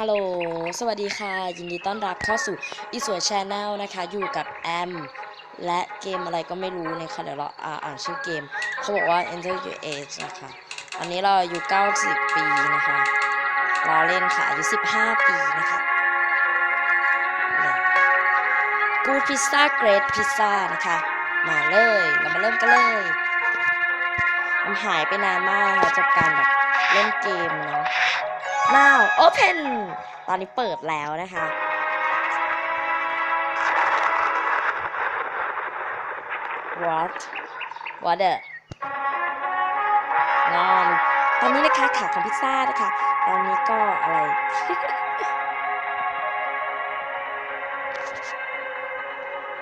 ฮัลโหล สวัสดีค่ะ ยินดีต้อนรับเข้าสู่อีสวยชาแนลนะคะ อยู่กับแอม และเกมอะไรก็ไม่รู้นะคะ เดี๋ยวเราอ่าอ่านชื่อเกม เขาบอกว่า Enter Your Age นะคะ อันนี้เราอายุ90 ปีนะคะ เราเล่นค่ะ อายุ 15 ปีนะคะกูดพิซซ่าเกรดพิซซ่านะคะ มาเลย เรามาเริ่มกันเลยมันหายไปนานมากค่ะจากการแบบเล่นเกมเนาะ now open ตอนนี้เปิดแล้วนะคะ what what the งอนตอนนี้นะคะขาของพิซซ่านะคะ ตอนนี้ก็อะไร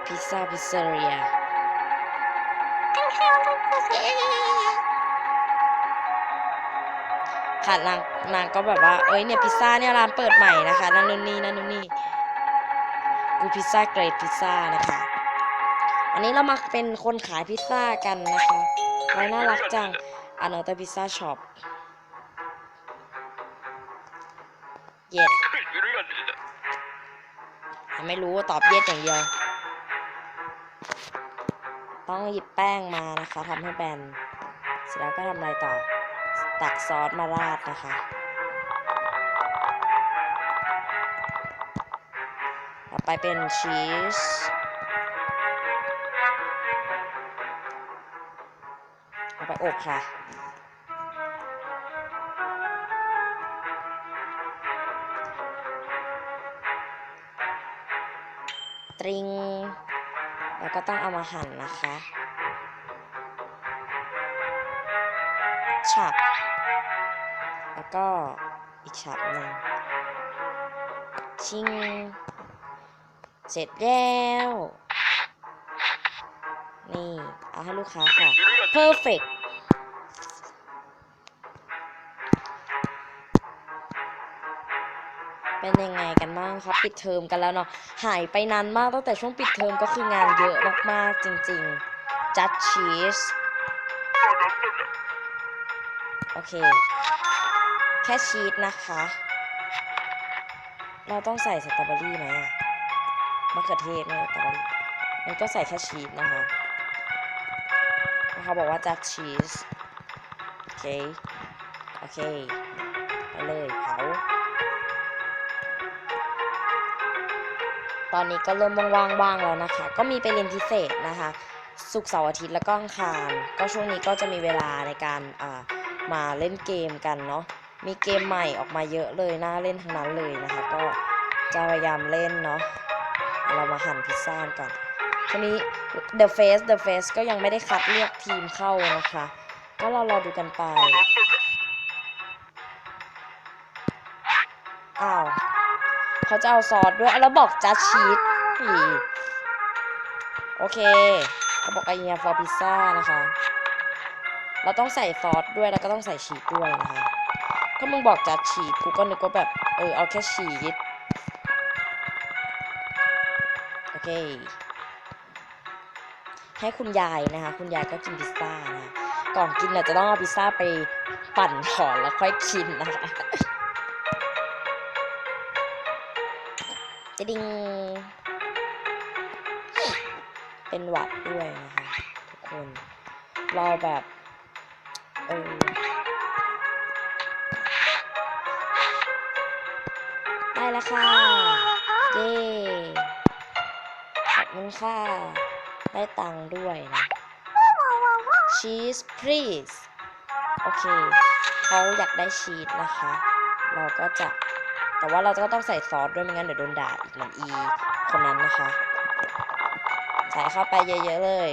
พิซซ่าพิซซ r เรีย ค่ะนางนางก็แบบว่าเอ้ยเนี่ยพิซซ่าเนี่ยร้านเปิดใหม่นะคะนั่นนู่นนี่นั่นนู่นนี่กูพิซซ่าเกรดพิซซ่านะคะอันนี้เรามาเป็นคนขายพิซซ่ากันนะคะไว้น่ารักจังอันเนอร์พิซซ่าช็อปเย็ดไม่รู้ตอบเย็ดอย่างเดียว ต้องหยิบแป้งมานะคะทำให้แบนเสร็จแล้วก็ทำอะไรต่อ ตักซอสมาราดนะคะ ต่อไปเป็นชีส เอาไปอบค่ะตริง แล้วก็ต้องเอามาหั่นนะคะ ฉับ แล้วก็อีกฉับหนึ่งชิง เสร็จแล้ว นี่ เอาให้ลูกค้าค่ะ perfect เป็นยังไงกันบ้างครับ ปิดเทอมกันแล้วเนาะหายไปนานมากตั้งแต่ช่วงปิดเทอมก็คืองานเยอะมากๆจริงๆจัดชีส โอเค แค่ชีสนะคะ เราต้องใส่สตรอเบอรี่ไหมอะมะเขือเทศไม่สตรอเบอรี่มันก็ใส่แค่ชีสนะคะเขาบอกว่าจัดชีส โอเค โอเค ไปเลยเผาตอนนี้ก็เริ่มว่างๆแล้วนะคะ ก็มีไปเรียนพิเศษนะคะศุกเสาร์อาทิตย์แล้วก็อังคาร ก็ช่วงนี้ก็จะมีเวลาในการอ่า มาเล่นเกมกันเนาะมีเกมใหม่ออกมาเยอะเลยน่าเล่นทั้งนั้นเลยนะคะ ก็จะพยายามเล่นเนาะเรามาหั่นพิซซ่าก่อนทีนี้ The Face The Face ก็ยังไม่ได้คัดเลือกทีมเข้านะคะ ก็เรารอดูกันไปอ้าวเขาจะเอาซอสด้วยแล้วบอกจัดชีสอีโอเคเขาบอกไอเนียฟอร์พิซซ่านะคะ เราต้องใส่ซอสด้วยแล้วก็ต้องใส่ชีสด้วยนะคะถ้ามึงบอกจัดชีสกูก็นึกว่าแบบเออเอาแค่ชีสโอเค ให้คุณยายนะคะ คุณยายก็กินพิซซ่านะก่อนกินเนี่ยจะต้องเอาพิซซ่าไปปั่นก่อนแล้วค่อยกินนะคะจะดิง เป็นหวัดด้วยนะคะทุกคน เราแบบ เออได้แล้วค่ะเย้ขอบคุณค่ะ ได้ตังค์ด้วยนะ cheese please โอเคเขาอยากได้ชีสนะคะ เราก็จะ แต่ว่าเราก็ต้องใส่ซอสด้วยไม่งั้นเดี๋ยวโดนด่าอีกเหมือนอีคนนั้นนะคะ ใส่เข้าไปเยอะๆเลย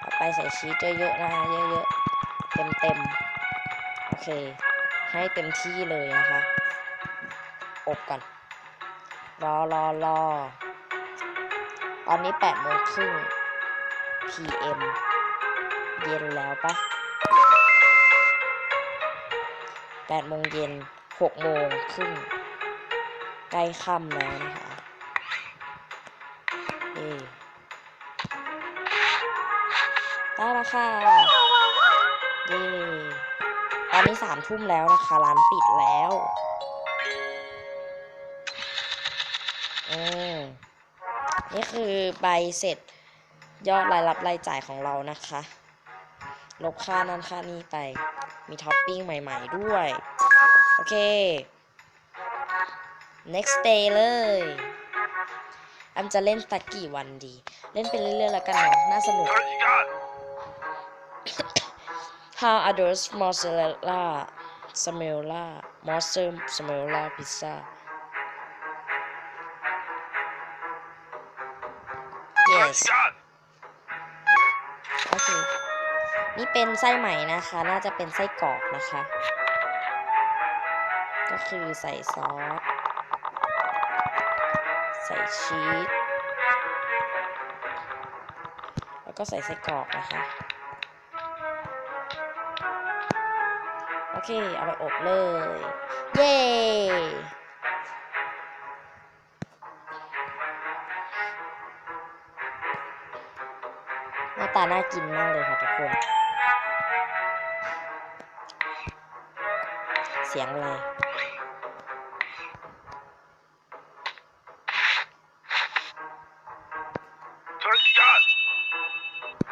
เไปใส่ชีสเยอะๆนะคะเยอะๆ เต็มๆโอเค ให้เต็มที่เลยนะคะ อบก่อนรอรอรอตอนนี้แปดโมงครึ่ง PM เย็นแล้วปะแปดโมงเย็นหกโมงครึ่ง ใกล้ค่ำแล้วนะคะเอได้แล้วค่ะ เย่ตอนนี้สามทุ่มแล้วนะคะ ร้านปิดแล้วอืมนี่คือใบเสร็จยอดรายรับรายจ่ายของเรานะคะ ลบค่านั้นค่านี้ไป มีท็อปปิ้งใหม่ๆด้วย โอเค next day เลยอำจะเล่นสักกี่วันดี เล่นไปเรื่อยๆแล้วกันเนาะน่าสนุก How others mozzarella smella mozzarella pizza yes โอเค นี่เป็นไส้ใหม่นะคะ น่าจะเป็นไส้กรอกนะคะ ก็คือใส่ซอส ใส่ชีส แล้วก็ใส่ไส้กรอกนะคะ เค เอาไปอบเลย เย้หน้าตาน่ากินมากเลยค่ะทุกคน เสียงอะไร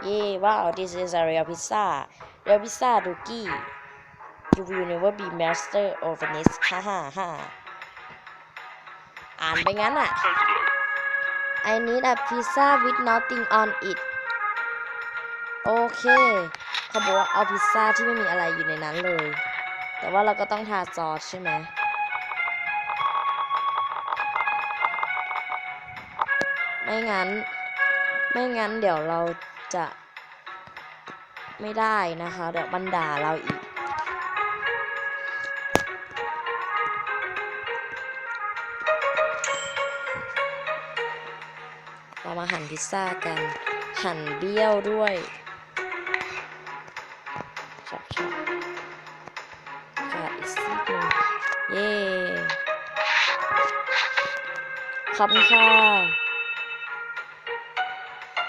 เย้ว้าว this is a real pizza real pizza dookie you will never be master of this ฮ่าฮ่าฮ่าอ่านไปงั้นอะ I need a pizza with nothing on it โอเค เขาบอกว่าเอาพิซซ่าที่ไม่มีอะไรอยู่ในนั้นเลย แต่ว่าเราก็ต้องทาซอสใช่ไหมไม่งั้น ไม่งั้นเดี๋ยวเราจะไม่ได้นะคะ เดี๋ยวมันด่าเราอีก พิซซ่ากัน หั่นเบี้ยวด้วยชับชับขาดอีกซีกหนึ่งเย้ขอบคุณค่ะ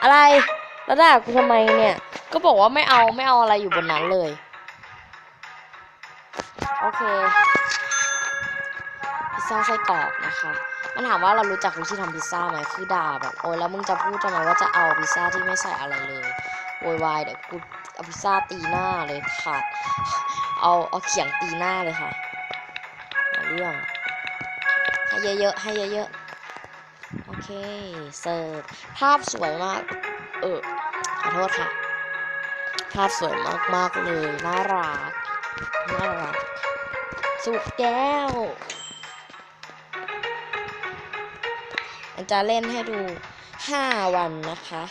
อะไรแล้วด่ากูทำไมเนี่ย ก็บอกว่าไม่เอาไม่เอาอะไรอยู่บนนั้นเลย โอเคพิซซ่าไส้กรอกนะคะ มันถามว่าเรารู้จักวิธีทำพิซซ่าไหมคือด่าแบบโอ้ยแล้วมึงจะพูดทำไมว่าจะเอาพิซซ่าที่ไม่ใส่อะไรเลยโวยวายเดี๋ยวกูเอาพิซซ่าตีหน้าเลยขาดเอาเอาเขียงตีหน้าเลยค่ะหาเรื่องให้เยอะๆให้เยอะๆโอเคเสิร์ฟภาพสวยมาก เออขอโทษค่ะ ภาพสวยมากๆเลยน่ารักน่ารักสุดแก้ว อันจะเล่นให้ดู 5 วันนะคะ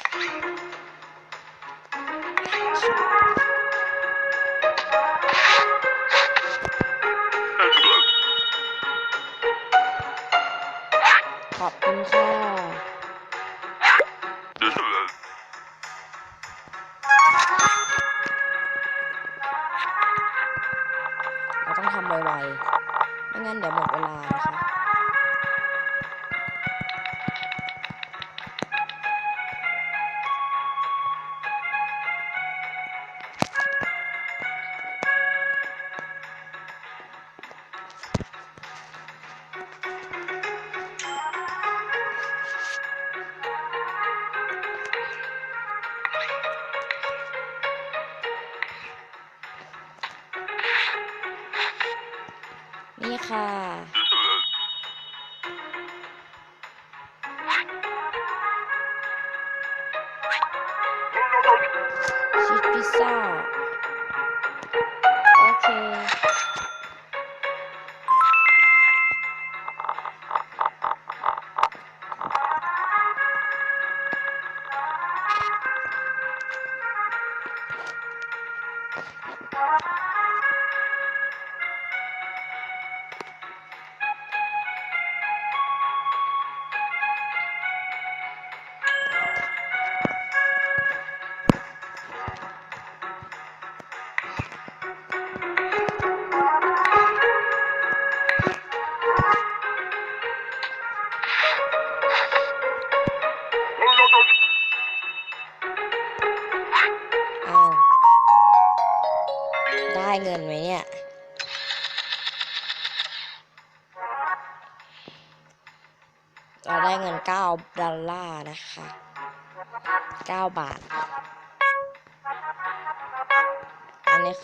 ชี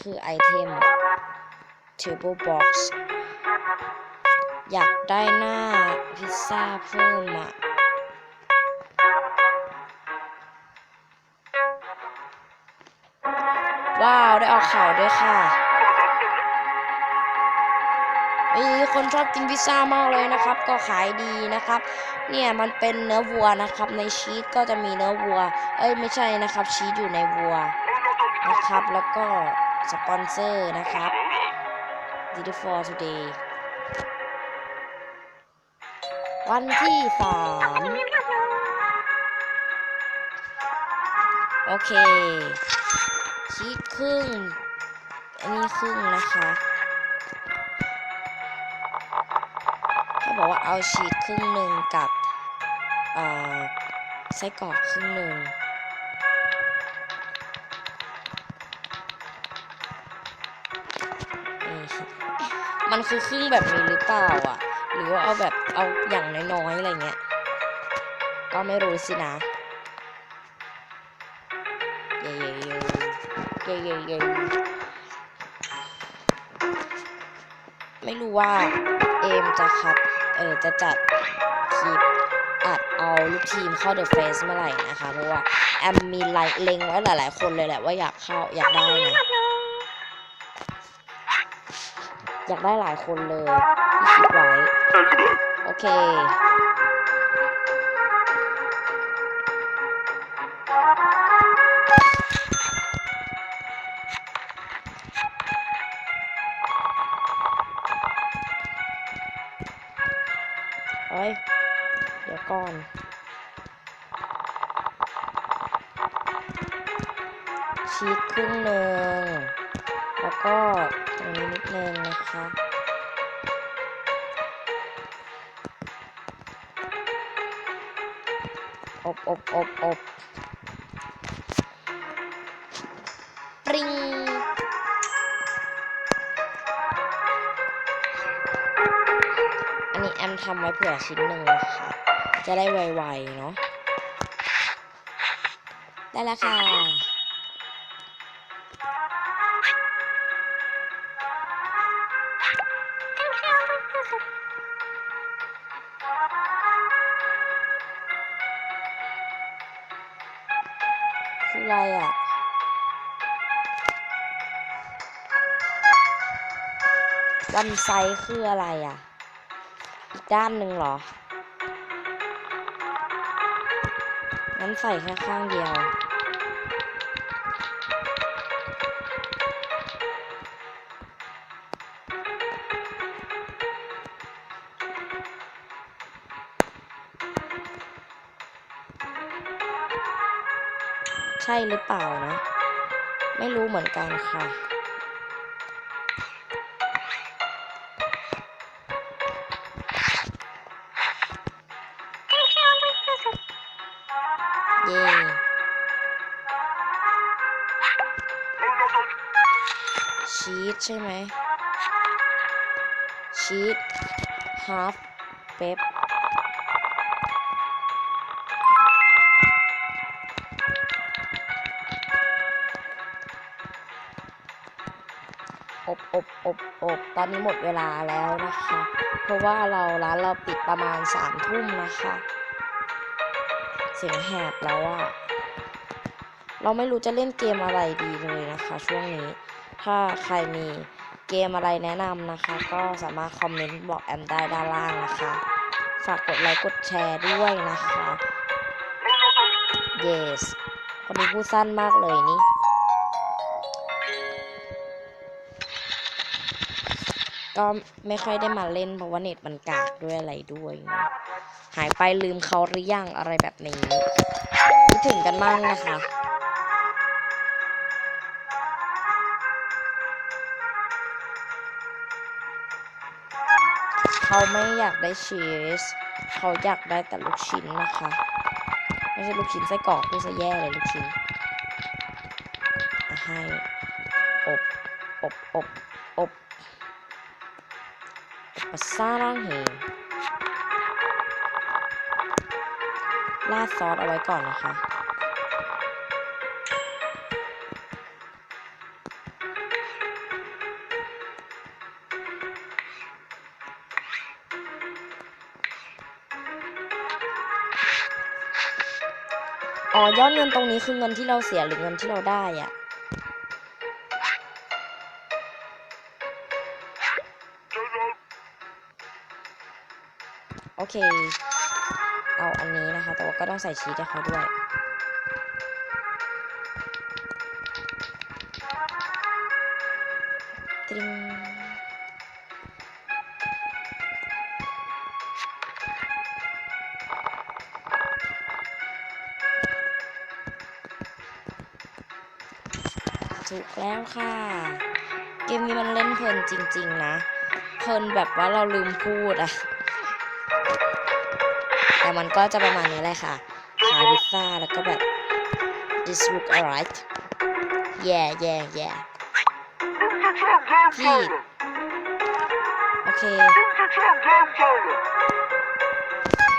คือไอเทม table box อยากได้หน้าพิซซ่าเพิ่มอะว้าว ได้ออกข่าวด้วยค่ะเอ้ยคนชอบกินพิซซ่ามากเลยนะครับ ก็ขายดีนะครับ เนี่ยมันเป็นเนื้อวัวนะครับ ในชีสก็จะมีเนื้อวัว เอ้ยไม่ใช่นะครับ ชีสอยู่ในวัวนะครับแล้วก็ สปอนเซอร์นะครับ d i d for today วันที่สามโอเค ชีสครึ่ง อันนี้ครึ่งนะคะเขาบอกว่าเอาชีสครึ่งหนึ่งกับเอ่อไส้กรอกครึ่งหนึ่ง มันคือครึ่งแบบนี้หรือเปล่าอะ หรือว่าเอาแบบเอาอย่างน้อยๆอะไรเงี้ย ก็ไม่รู้สินะเย่เย่เย่เย่เย่เย่ไม่รู้ว่าเอมจะคัดเออจะจัดคลิปอัดเอาลูกทีมเข้าเดอะเฟสเมื่อไหร่นะคะ เพราะว่าแอมมีไลน์เล็งไว้หลายๆคนเลยแหละว่าอยากเข้าอยากได้นะ อยากได้หลายคนเลยที่คิดไว้ โอเค ก็ตรงนี้นิดนึงนะคะอบอบอบอบปริงอันนี้แอมทำไว้เผื่อชิ้นหนึ่งนะคะ จะได้ไวๆเนาะได้แล้วค่ะ อะไรอะวันไซส์คืออะไรอะ อีกด้านหนึ่งเหรอ งั้นใส่แค่ข้างเดียว หรือเปล่านะ ไม่รู้เหมือนกันค่ะ เย่ชีสใช่ไหมชีสฮาฟเป๊ป อบอบอบตอนนี้หมดเวลาแล้วนะคะ เพราะว่าเราร้านเราปิดประมาณสามทุ่มนะคะ เสียงแหบแล้วอะเราไม่รู้จะเล่นเกมอะไรดีเลยนะคะ ช่วงนี้ ถ้าใครมีเกมอะไรแนะนำนะคะ ก็สามารถคอมเมนต์บอกแอมได้ด้านล่างนะคะ ฝากกดไลค์กดแชร์ด้วยนะคะ yes คนนี้พูดสั้นมากเลยนี่ ก็ไม่ค่อยได้มาเล่นเพราะว่าเน็ตมันกากด้วยอะไรด้วย หายไปลืมเขาหรือยังอะไรแบบนี้คิดถึงกันมากนะคะเขาไม่อยากได้ชีส เขาอยากได้แต่ลูกชิ้นนะคะ ไม่ใช่ลูกชิ้นไส้กรอกดูซะแย่เลยลูกชิ้นให้อบ อบ อบ อบปัสซาลังเฮราดซอสเอาไว้ก่อนนะคะ อ๋อยอดเงินตรงนี้คือเงินที่เราเสียหรือเงินที่เราได้อะ เค เอาอันนี้นะคะ แต่ว่าก็ต้องใส่ชีสให้เขาด้วย ตริงถูกแล้วค่ะ เกมนี้มันเล่นเพลินจริง ๆ นะ เพลินแบบว่าเราลืมพูดอะ มันก็จะประมาณนี้แหละค่ะขายพิซซ่าแล้วก็แบบ this look alright yeah yeah yeah พี่โอเค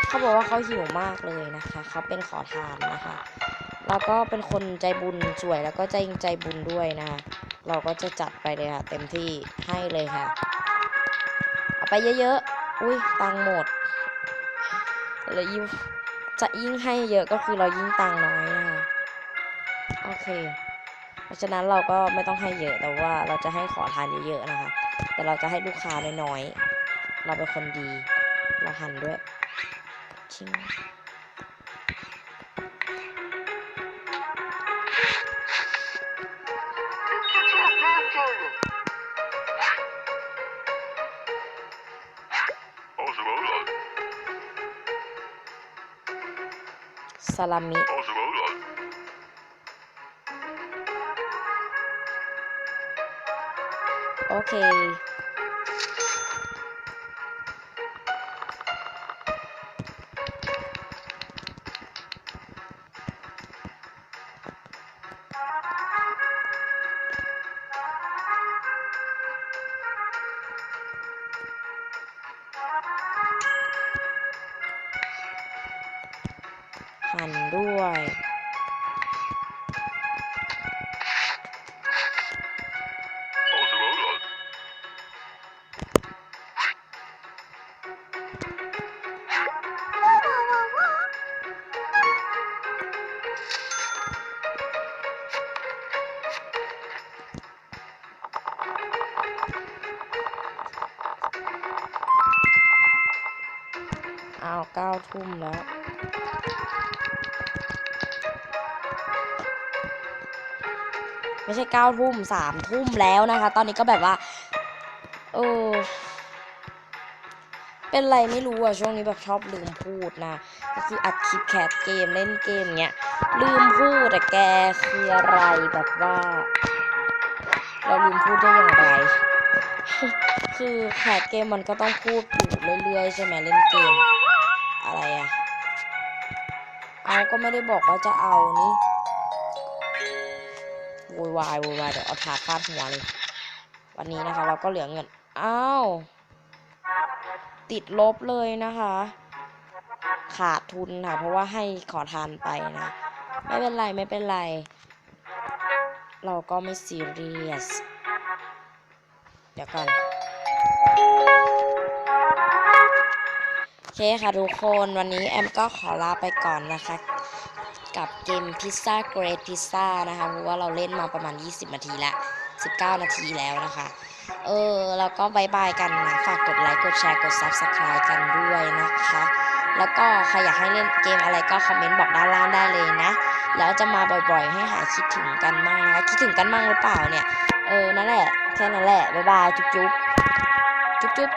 เขาบอกว่าเขาหิวมากเลยนะคะ เขาเป็นขอทานนะคะ แล้วก็เป็นคนใจบุญสวยแล้วก็ใจใจบุญด้วยนะคะ เราก็จะจัดไปเลยค่ะ เต็มที่ให้เลยค่ะ เอาไปเยอะๆ อุ้ยตังค์หมด แล้วยิ่งจะยิ่งให้เยอะก็คือเรายิ่งตังค์น้อยนะคะโอเค เพราะฉะนั้นเราก็ไม่ต้องให้เยอะแต่ว่าเราจะให้ขอทานเยอะๆนะคะ แต่เราจะให้ลูกค้าน้อยๆเราเป็นคนดี เราหันด้วยชิง ซาลามิโอเค ไม่ใช่เก้าทุ่มสามทุ่มแล้วนะคะ ตอนนี้ก็แบบว่าเออเป็นไรไม่รู้อะช่วงนี้แบบชอบลืมพูดนะก็คืออัดคลิปแคสเกมเล่นเกมเงี้ยลืมพูดแต่แกคืออะไรแบบว่า เราลืมพูดได้อย่างไร คือแคสเกมมันก็ต้องพูดอยู่เรื่อยๆใช่ไหมเล่นเกม อะไรอะเอาก็ไม่ได้บอกว่าจะเอานี่ โวยวายโวยวายเดี๋ยวเอาถาดฟาดหัวเลย วันนี้นะคะ เราก็เหลือเงิน อ้าว ติดลบเลยนะคะ ขาดทุนค่ะ เพราะว่าให้ขอทานไปนะ ไม่เป็นไรไม่เป็นไร เราก็ไม่ซีเรียส เดี๋ยวก่อนโอเคค่ะทุกคนวันนี้แอมก็ขอลาไปก่อนนะคะ กับเกมพิซซ่าเกรดพิซซ่านะคะเพราะว่าเราเล่นมาประมาณ 20 นาทีละ 19 นาทีแล้วนะคะ เออแล้วก็บายบายกันนะ ฝากกดไลค์กดแชร์กด Subscribe กันด้วยนะคะ แล้วก็ใครอยากให้เล่นเกมอะไรก็คอมเมนต์บอกด้านล่างได้เลยนะ แล้วจะมาบ่อยๆ ให้หายคิดถึงกันมั่งนะคะคิดถึงกันมั่งหรือเปล่าเนี่ย เออนั่นแหละแค่นั้นแหละบายบายจุ๊บๆจุ๊บ